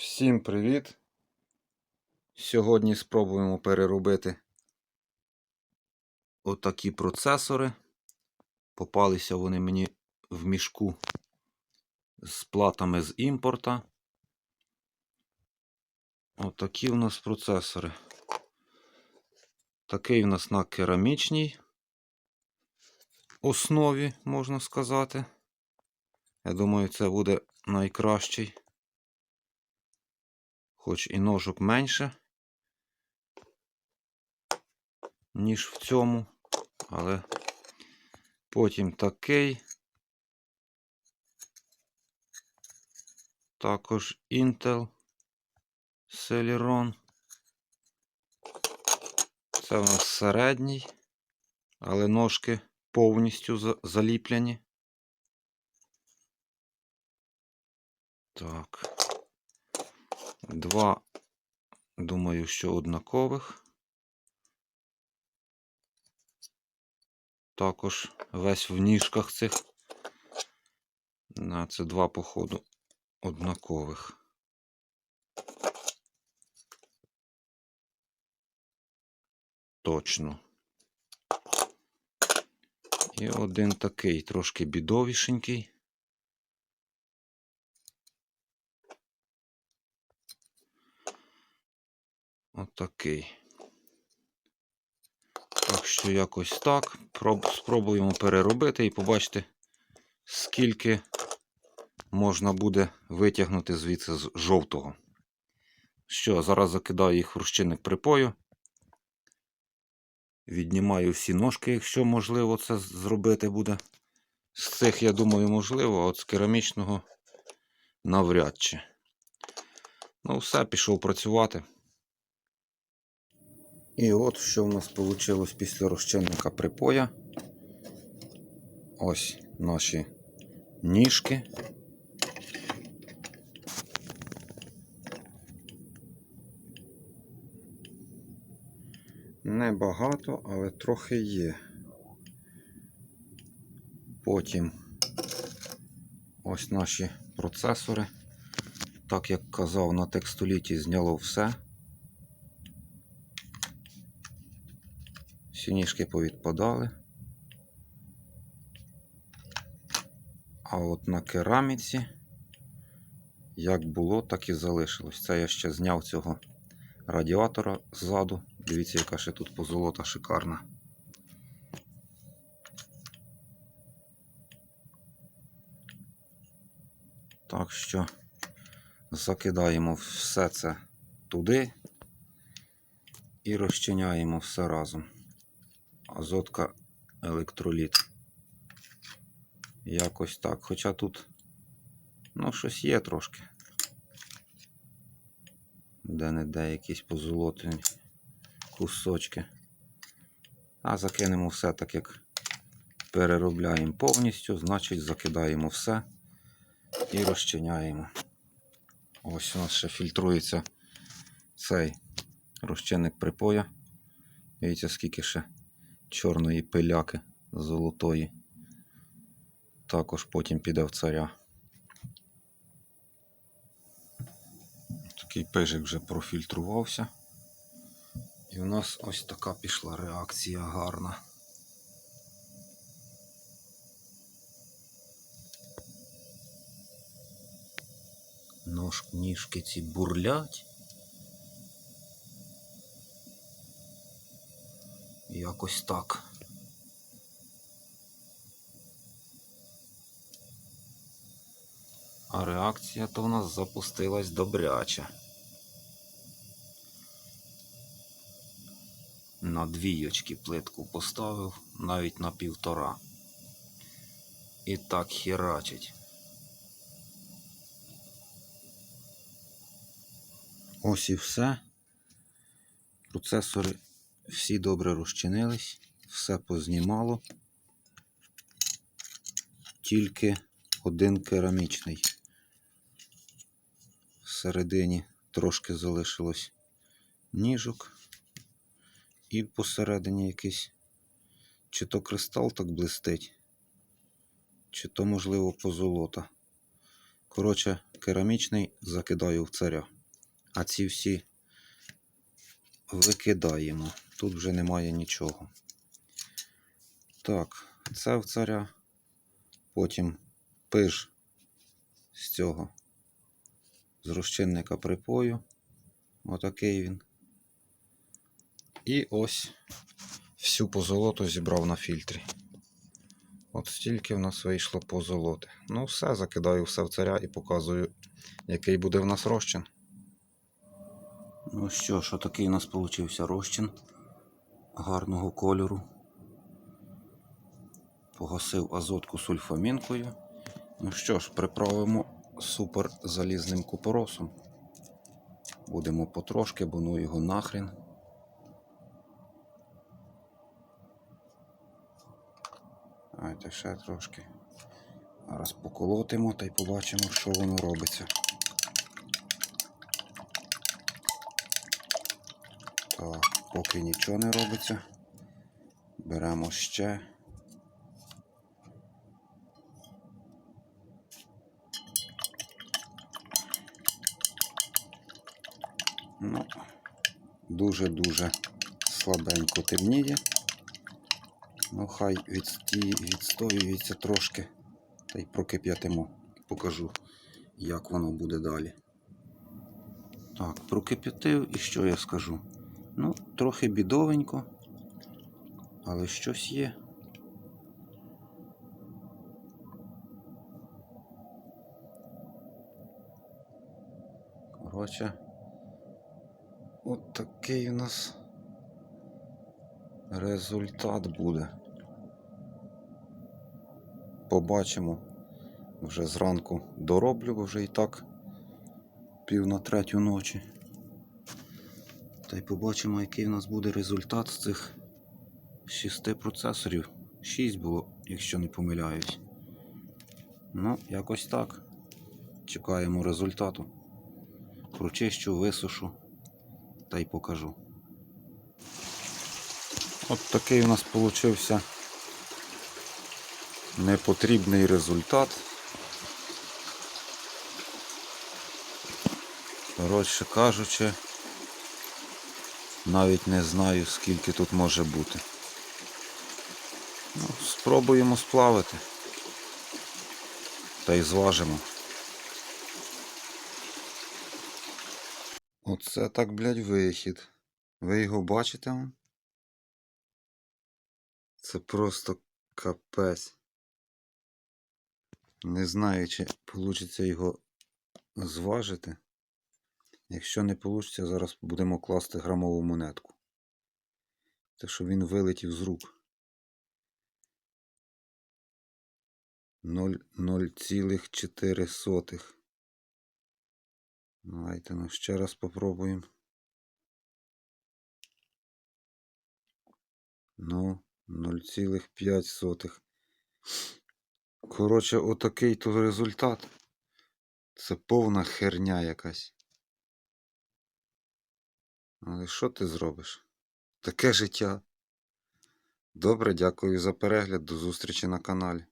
Всім привіт! Сьогодні спробуємо переробити отакі процесори. Попалися вони мені в мішку з платами з імпорта. Отакі у нас процесори. Такий у нас на керамічній основі, можна сказати. Я думаю, це буде найкращий. Хоч і ножок менше, ніж в цьому, але потім такий. Також Intel Celeron. Це у нас середній, але ножки повністю за- заліплені. Так. Два, думаю, що однакових. Також весь в ніжках цих. Це два, походу, однакових. Точно. І один такий, трошки бідовішенький. Отакий. Так що якось так. Проб- Спробуємо переробити і побачити, скільки можна буде витягнути звідси з жовтого. Що, зараз закидаю їх в розчинник припою. Віднімаю всі ножки, якщо можливо це зробити буде. З цих, я думаю, можливо, а от з керамічного навряд чи. Ну, все, пішов працювати. І от що в нас вийшло після розчинника припоя. Ось наші ніжки. Небагато, але трохи є. Потім ось наші процесори. Так як казав, на текстоліті зняло все. Всі ніжки повідпадали. А от на кераміці, як було, так і залишилось. Це я ще зняв цього радіатора ззаду. Дивіться, яка ще тут позолота шикарна. Так що закидаємо все це туди і розчиняємо все разом. Азотка електроліт. Якось так. Хоча тут ну, щось є трошки. Де-не-де якісь позолотені кусочки. А закинемо все так, як переробляємо повністю, значить закидаємо все і розчиняємо. Ось у нас ще фільтрується цей розчинник припоя. Дивіться, скільки ще чорної пиляки золотої. Також потім піде в царя. Такий пижик вже профільтрувався. І в нас ось така пішла реакція гарна. Нож, ніжки ці бурлять. Якось так. А реакція то в нас запустилась добряча. На двійочки плитку поставив, навіть на півтора. І так херачить. Ось і все. Процесори всі добре розчинились, все познімало. Тільки один керамічний. Всередині трошки залишилось ніжок. І посередині якийсь чи то кристал так блистить, чи то, можливо, позолота. Коротше, керамічний закидаю в царя. А ці всі викидаємо. Тут вже немає нічого. Так, це в царя. Потім пиж з цього. З розчинника припою. Отакий він. І ось всю позолоту зібрав на фільтрі. От стільки в нас вийшло позолоти. Ну, все, закидаю все в царя і показую, який буде в нас розчин. Ну що ж, отакий у нас получився розчин гарного кольору. Погасив азотку сульфамінкою. Ну що ж, приправимо супер залізним купоросом. Будемо потрошки, бо ну його нахрен. Давайте ще трошки. Зараз поколотимо та й побачимо, що воно робиться. Так, поки нічого не робиться. Беремо ще. Ну, дуже-дуже слабенько темніє. Ну, хай відсті... відстоюється трошки. Та й прокип'ятимо. Покажу, як воно буде далі. Так, прокип'ятив і що я скажу? Ну, трохи бідовенько, але щось є. Коротше, от такий у нас результат буде. Побачимо. Вже зранку дороблю, бо вже і так пів на третю ночі. Та й побачимо, який в нас буде результат з цих шести процесорів. Шість було, якщо не помиляюсь. Ну, якось так. Чекаємо результату. Прочищу, висушу та й покажу. От такий у нас получився непотрібний результат. Коротше кажучи, навіть не знаю, скільки тут може бути. Ну, спробуємо сплавити. Та й зважимо. Оце так, блядь, вихід. Ви його бачите? Це просто капець. Не знаю, чи вийде його зважити. Якщо не вийде, зараз будемо класти грамову монетку. Те, що він вилетів з рук. 0,4. Давайте ну ще раз попробуємо. Ну, 0,5. Коротше, отакий то результат. Це повна херня якась. Але що ти зробиш? Таке життя. Добре, дякую за перегляд. До зустрічі на каналі.